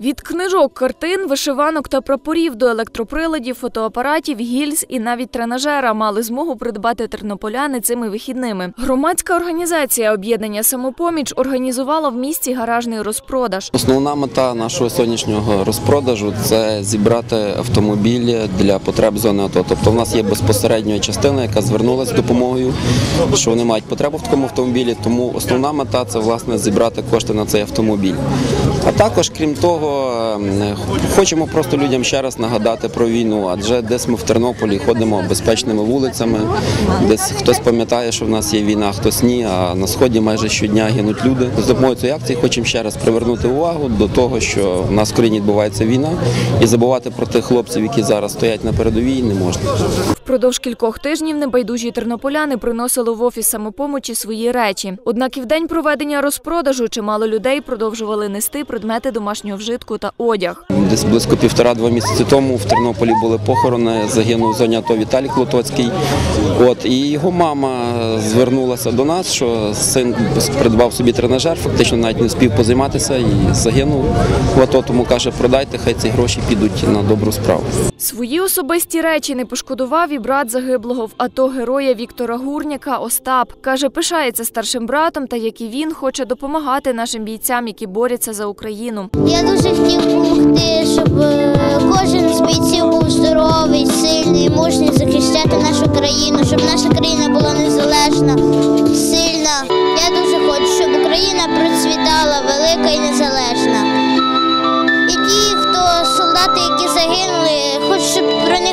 Від книжок, картин, вишиванок та прапорів до електроприладів, фотоапаратів, гільз і навіть тренажера мали змогу придбати тернополяни цими вихідними. Громадська організація об'єднання самопоміч організувала в місті гаражний розпродаж. Основна мета нашого сьогоднішнього розпродажу це зібрати автомобілі для потреб зони АТО. Тобто в нас є безпосередньо частина, яка звернулася з допомогою, що вони мають потребу в такому автомобілі. Тому основна мета це власне зібрати кошти на цей автомобіль. А також, крім того, ем, хочемо просто людям ще раз нагадати про війну, адже десь ми в Тернополі ходимо безпечними вулицями, десь хтось пам'ятає, що в нас є війна, хтось ні. А на сході майже щодня гинуть люди. З допомогою цієї акції хочемо ще раз привернути увагу до того, що в нас в країні відбувається війна, і забувати про тих хлопців, які зараз стоять на передовій, не можна. Впродовж кількох тижнів небайдужі тернополяни приносили в офіс самопомочі свої речі. Однак і в день проведення розпродажу чимало людей продовжували нести предмети домашнього вжитку та одяг. Десь близько півтора-два місяці тому в Тернополі були похорони. Загинув в зоні АТО Віталій Клотоцький. От і його мама звернулася до нас, що син придбав собі тренажер, фактично навіть не встиг позайматися і загинув в АТО. Тому каже, продайте, хай ці гроші підуть на добру справу. Свої особисті речі не пошкодував і брат загиблого в АТО героя Віктора Гурняка Остап. Каже, пишається старшим братом та як і він хоче допомагати нашим бійцям, які борються за Україну. Я дуже хотів допомогти, щоб е, кожен з бійців був здоровий, сильний, мужній захищати нашу країну, щоб наша країна була незалежна, сильна. Я дуже хочу, щоб Україна процвітала, велика і незалежна. І ті, хто солдати, які загинули,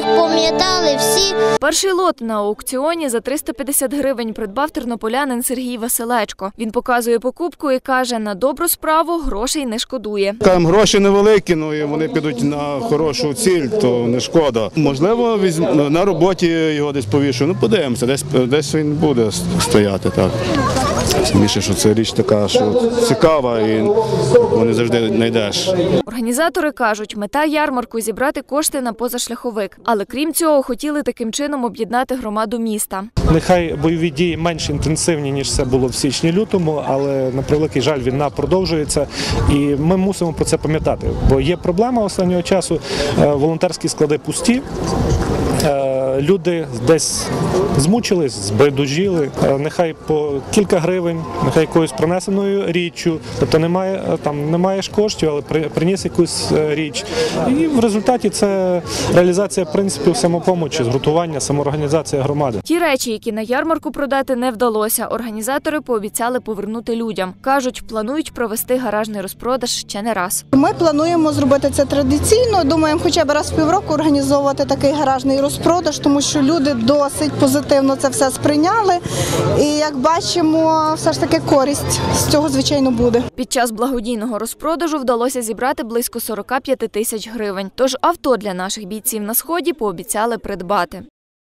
них пам'ятали всі. Перший лот на аукціоні за 350 гривень придбав тернополянин Сергій Василечко. Він показує покупку і каже, на добру справу грошей не шкодує. Кажемо, гроші невеликі, ну і вони підуть на хорошу ціль, то не шкода. Можливо, візьм- на роботі його десь повішу. Ну подивимося, десь десь він буде стояти так. Тим більше, що це річ така, що цікава, і вони завжди знайдеш. Організатори кажуть, мета ярмарку зібрати кошти на позашляховик. Але крім цього, хотіли таким чином об'єднати громаду міста. Нехай бойові дії менш інтенсивні ніж це було в січні-лютому, але на превеликий жаль, війна продовжується, і ми мусимо про це пам'ятати. Бо є проблема останнього часу. е, Волонтерські склади пусті. Люди десь змучились, збайдужіли. Е, Нехай по кілька гривень, нехай якоюсь принесеною річчю. Тобто немає е, там не маєш коштів, але при- приніс якусь е, річ. І в результаті це реалізація принципів самопомочі, згуртування, самоорганізація громади. Ті речі, які на ярмарку продати не вдалося, організатори пообіцяли повернути людям. кажуть, планують провести гаражний розпродаж ще не раз. Ми плануємо зробити це традиційно. Думаємо, хоча б раз в півроку організовувати такий гаражний розпродаж, тому що люди досить позитивно це все сприйняли. І як бачимо, все ж таки користь з цього звичайно буде. Під час благодійного розпродажу вдалося зібрати близько 45 тисяч гривень. Тож авто для наших бійців на сході пообіцяли придбати.